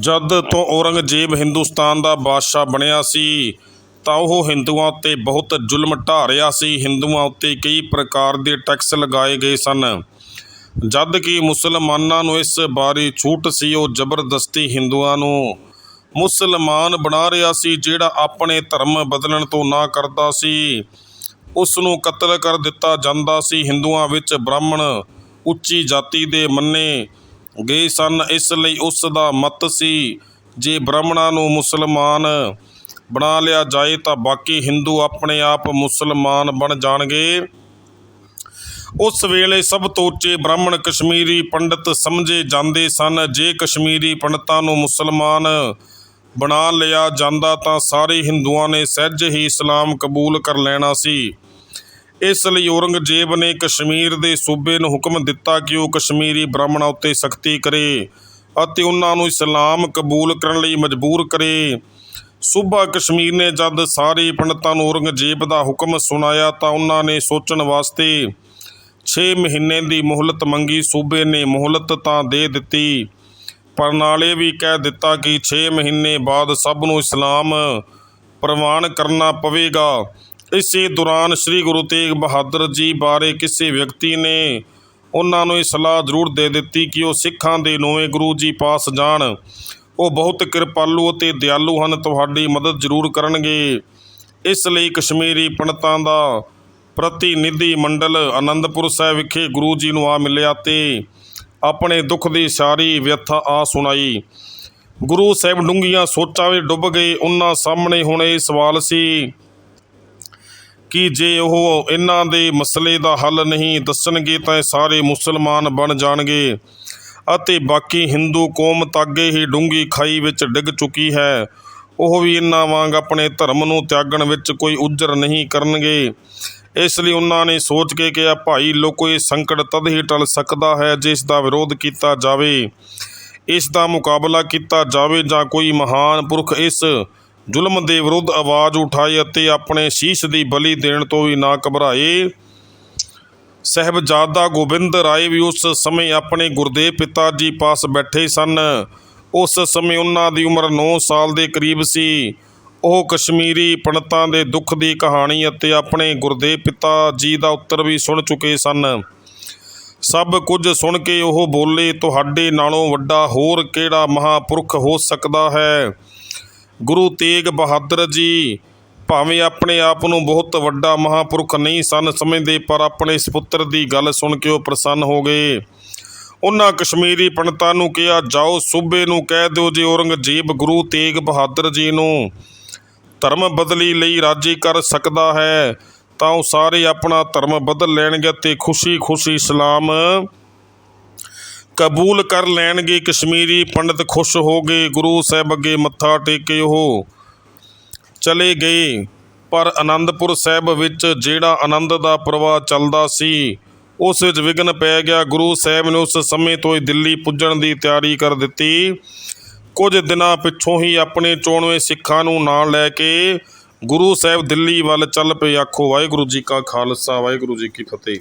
ਜਦ ਤੋਂ ਔਰੰਗਜ਼ੇਬ ਹਿੰਦੁਸਤਾਨ ਦਾ ਬਾਦਸ਼ਾਹ ਬਣਿਆ ਸੀ, ਤਾਂ ਉਹ ਹਿੰਦੂਆਂ ਉੱਤੇ ਬਹੁਤ ਜ਼ੁਲਮ ਢਾ ਰਿਹਾ ਸੀ। ਹਿੰਦੂਆਂ ਉੱਤੇ ਕਈ ਪ੍ਰਕਾਰ ਦੇ ਟੈਕਸ ਲਗਾਏ ਗਏ ਸਨ। ਜਦ ਕਿ ਮੁਸਲਮਾਨਾਂ ਨੂੰ ਇਸ ਬਾਰੇ ਛੂਟ ਸੀ, ਉਹ ਜ਼ਬਰਦਸਤੀ ਹਿੰਦੂਆਂ ਨੂੰ ਮੁਸਲਮਾਨ ਬਣਾ ਰਿਹਾ ਸੀ, ਜਿਹੜਾ ਆਪਣੇ ਧਰਮ ਬਦਲਣ ਤੋਂ ਨਾ ਕਰਦਾ ਸੀ। ਉਸ ਨੂੰ ਕਤਲ ਕਰ ਦਿੱਤਾ ਜਾਂਦਾ ਸੀ। ਹਿੰਦੂਆਂ ਵਿੱਚ ਬ੍ਰਾਹਮਣ ਉੱਚੀ ਜਾਤੀ ਦੇ ਮੰਨੇ ਗਏ ਸਨ। ਇਸ ਲਈ ਉਸ ਦਾ ਮਤ ਸੀ, ਜੇ ਬ੍ਰਾਹਮਣਾਂ ਨੂੰ ਮੁਸਲਮਾਨ ਬਣਾ ਲਿਆ ਜਾਏ ਤਾਂ ਬਾਕੀ ਹਿੰਦੂ ਆਪਣੇ ਆਪ ਮੁਸਲਮਾਨ ਬਣ ਜਾਣਗੇ। ਉਸ ਵੇਲੇ ਸਭ ਤੋਂ ਉੱਚੇ ਬ੍ਰਾਹਮਣ ਕਸ਼ਮੀਰੀ ਪੰਡਤ ਸਮਝੇ ਜਾਂਦੇ ਸਨ, ਜੇ ਕਸ਼ਮੀਰੀ ਪੰਡਤਾਂ ਨੂੰ ਮੁਸਲਮਾਨ ਬਣਾ ਲਿਆ ਜਾਂਦਾ ਤਾਂ ਸਾਰੇ ਹਿੰਦੂਆਂ ਨੇ ਸਹਿਜ ਹੀ ਇਸਲਾਮ ਕਬੂਲ ਕਰ ਲੈਣਾ ਸੀ। ਇਸ ਲਈ ਔਰੰਗਜ਼ੇਬ ਨੇ ਕਸ਼ਮੀਰ ਦੇ ਸੂਬੇ ਨੂੰ ਹੁਕਮ ਦਿੱਤਾ ਕਿ ਉਹ ਕਸ਼ਮੀਰੀ ਬ੍ਰਾਹਮਣਾਂ ਉੱਤੇ ਸਖਤੀ ਕਰੇ ਅਤੇ ਉਹਨਾਂ ਨੂੰ ਇਸਲਾਮ ਕਬੂਲ ਕਰਨ ਲਈ ਮਜਬੂਰ ਕਰੇ। ਸੂਬਾ ਕਸ਼ਮੀਰ ਨੇ ਜਦ ਸਾਰੇ ਪੰਡਤਾਂ ਨੂੰ ਔਰੰਗਜ਼ੇਬ ਦਾ ਹੁਕਮ ਸੁਣਾਇਆ ਤਾਂ ਉਹਨਾਂ ਨੇ ਸੋਚਣ ਵਾਸਤੇ 6 ਮਹੀਨੇ ਦੀ ਮੁਹਲਤ ਮੰਗੀ। ਸੂਬੇ ਨੇ ਮੁਹਲਤ ਤਾਂ ਦੇ ਦਿੱਤੀ, ਪਰ ਨਾਲੇ ਵੀ ਕਹਿ ਦਿੱਤਾ ਕਿ 6 ਮਹੀਨੇ ਬਾਅਦ ਸਭ ਨੂੰ ਇਸਲਾਮ ਪ੍ਰਵਾਨ ਕਰਨਾ ਪਵੇਗਾ। ਇਸੇ ਦੌਰਾਨ ਸ੍ਰੀ ਗੁਰੂ ਤੇਗ ਬਹਾਦਰ ਜੀ ਬਾਰੇ ਕਿਸੇ ਵਿਅਕਤੀ ਨੇ ਉਹਨਾਂ ਨੂੰ ਇਹ ਸਲਾਹ ਜ਼ਰੂਰ ਦੇ ਦਿੱਤੀ ਕਿ ਉਹ ਸਿੱਖਾਂ ਦੇ ਨੌਵੇਂ ਗੁਰੂ ਜੀ ਪਾਸ ਜਾਣ। ਉਹ ਬਹੁਤ ਕਿਰਪਾਲੂ ਅਤੇ ਦਿਆਲੂ ਹਨ, ਤੁਹਾਡੀ ਮਦਦ ਜ਼ਰੂਰ ਕਰਨਗੇ। ਇਸ ਲਈ ਕਸ਼ਮੀਰੀ ਪੰਡਤਾਂ ਦਾ ਪ੍ਰਤੀਨਿਧੀ ਮੰਡਲ ਆਨੰਦਪੁਰ ਸਾਹਿਬ ਵਿਖੇ ਗੁਰੂ ਜੀ ਨੂੰ ਆ ਮਿਲਿਆ ਤੇ ਆਪਣੇ ਦੁੱਖ ਦੀ ਸਾਰੀ ਵਿਅਥਾ ਆ ਸੁਣਾਈ। ਗੁਰੂ ਸਾਹਿਬ ਡੂੰਘੀਆਂ ਸੋਚਾਂ ਵਿੱਚ ਡੁੱਬ ਗਏ। ਉਹਨਾਂ ਸਾਹਮਣੇ ਹੁਣ ਇਹ ਸਵਾਲ ਸੀ ਕਿ ਜੇ ਉਹ ਇਹਨਾਂ ਦੇ ਮਸਲੇ ਦਾ ਹੱਲ ਨਹੀਂ ਦੱਸਣਗੇ ਤਾਂ ਇਹ ਸਾਰੇ ਮੁਸਲਮਾਨ ਬਣ ਜਾਣਗੇ ਅਤੇ ਬਾਕੀ ਹਿੰਦੂ ਕੌਮ ਤਾਗੇ ਹੀ ਡੂੰਘੀ ਖਾਈ ਵਿੱਚ ਡਿੱਗ ਚੁੱਕੀ ਹੈ। ਉਹ ਵੀ ਇਹਨਾਂ ਵਾਂਗ ਆਪਣੇ ਧਰਮ ਨੂੰ ਤਿਆਗਣ ਵਿੱਚ ਕੋਈ ਉਜਰ ਨਹੀਂ ਕਰਨਗੇ। ਇਸ ਲਈ ਉਹਨਾਂ ਨੇ ਸੋਚ ਕੇ ਕਿਹਾ, ਭਾਈ, ਲੋਕੋ, ਇਹ ਸੰਕਟ ਤਦ ਹੀ ਟਲ ਸਕਦਾ ਹੈ ਜੇ ਇਸ ਦਾ ਵਿਰੋਧ ਕੀਤਾ ਜਾਵੇ। ਇਸ ਦਾ ਮੁਕਾਬਲਾ ਕੀਤਾ ਜਾਵੇ ਜਾਂ ਕੋਈ ਮਹਾਨ ਪੁਰਖ ਇਸ ਜ਼ੁਲਮ ਦੇ ਵਿਰੁੱਧ ਆਵਾਜ਼ ਉਠਾਈ ਅਤੇ ਆਪਣੇ ਸ਼ੀਸ਼ ਦੀ ਬਲੀ ਦੇਣ ਤੋਂ ਵੀ ਨਾ ਘਬਰਾਏ। ਸਹਿਬਜ਼ਾਦਾ ਗੋਬਿੰਦ ਰਾਏ ਵੀ ਉਸ ਸਮੇਂ ਆਪਣੇ ਗੁਰਦੇਵ ਪਿਤਾ ਜੀ ਪਾਸ ਬੈਠੇ ਸਨ। ਉਸ ਸਮੇਂ ਉਹਨਾਂ ਦੀ ਉਮਰ 9 ਸਾਲ ਦੇ ਕਰੀਬ ਸੀ। ਉਹ ਕਸ਼ਮੀਰੀ ਪੰਡਤਾਂ ਦੇ ਦੁੱਖ ਦੀ ਕਹਾਣੀ ਅਤੇ ਆਪਣੇ ਗੁਰਦੇਵ ਪਿਤਾ ਜੀ ਦਾ ਉੱਤਰ ਵੀ ਸੁਣ ਚੁੱਕੇ ਸਨ। ਸਭ ਕੁਝ ਸੁਣ ਕੇ ਉਹ ਬੋਲੇ, ਤੁਹਾਡੇ ਨਾਲੋਂ ਵੱਡਾ ਹੋਰ ਕਿਹੜਾ ਮਹਾਪੁਰਖ ਹੋ ਸਕਦਾ ਹੈ? ਗੁਰੂ ਤੇਗ ਬਹਾਦਰ ਜੀ, ਭਾਵੇਂ ਆਪਣੇ ਆਪ ਨੂੰ ਬਹੁਤ ਵੱਡਾ ਮਹਾਪੁਰਖ ਨਹੀਂ ਸਨ ਸਮਝਦੇ, ਪਰ ਆਪਣੇ ਇਸ ਦੀ ਗੱਲ ਸੁਣ ਕੇ ਉਹ ਪ੍ਰਸੰਨ ਹੋ ਗਏ। ਉਹਨਾਂ ਕਸ਼ਮੀਰੀ ਪੰਡਤਾਂ ਨੂੰ ਕਿਹਾ, ਜਾਓ ਸੂਬੇ ਨੂੰ ਕਹਿ ਦਿਓ ਜੇ ਔਰੰਗਜ਼ੇਬ ਗੁਰੂ ਤੇਗ ਬਹਾਦਰ ਜੀ ਨੂੰ ਧਰਮ ਬਦਲੀ ਲਈ ਰਾਜੀ ਕਰ ਸਕਦਾ ਹੈ, ਤਾਂ ਉਹ ਸਾਰੇ ਆਪਣਾ ਧਰਮ ਬਦਲ ਲੈਣਗੇ ਤੇ ਖੁਸ਼ੀ-ਖੁਸ਼ੀ ਇਸਲਾਮ ਕਬੂਲ ਕਰ ਲੈਣਗੇ ਕਸ਼ਮੀਰੀ ਪੰਡਤ ਖੁਸ਼ ਹੋ ਗਏ, ਗੁਰੂ ਸਾਹਿਬ ਅੱਗੇ ਮੱਥਾ ਟੇਕੇ ਉਹ। ਚਲੇ ਗਏ, ਪਰ ਆਨੰਦਪੁਰ ਸਾਹਿਬ ਵਿੱਚ ਜਿਹੜਾ ਆਨੰਦ ਦਾ ਪ੍ਰਵਾਹ ਚੱਲਦਾ ਸੀ, ਉਸ ਵਿੱਚ ਵਿਘਨ ਪੈ ਗਿਆ। ਗੁਰੂ ਸਾਹਿਬ ਨੇ ਉਸ ਸਮੇਂ ਤੋਂ ਹੀ ਦਿੱਲੀ ਪੁੱਜਣ ਦੀ ਤਿਆਰੀ ਕਰ ਦਿੱਤੀ। ਕੁਝ ਦਿਨਾਂ ਪਿੱਛੋਂ ਹੀ ਆਪਣੇ ਚੋਣਵੇਂ ਸਿੱਖਾਂ ਨੂੰ ਨਾਲ ਲੈ ਕੇ ਗੁਰੂ ਸਾਹਿਬ ਦਿੱਲੀ ਵੱਲ ਚੱਲ ਪਏ। ਆਖੋ, ਵਾਹਿਗੁਰੂ ਜੀ ਕਾ ਖਾਲਸਾ, ਵਾਹਿਗੁਰੂ ਜੀ ਕੀ ਫਤਿਹ।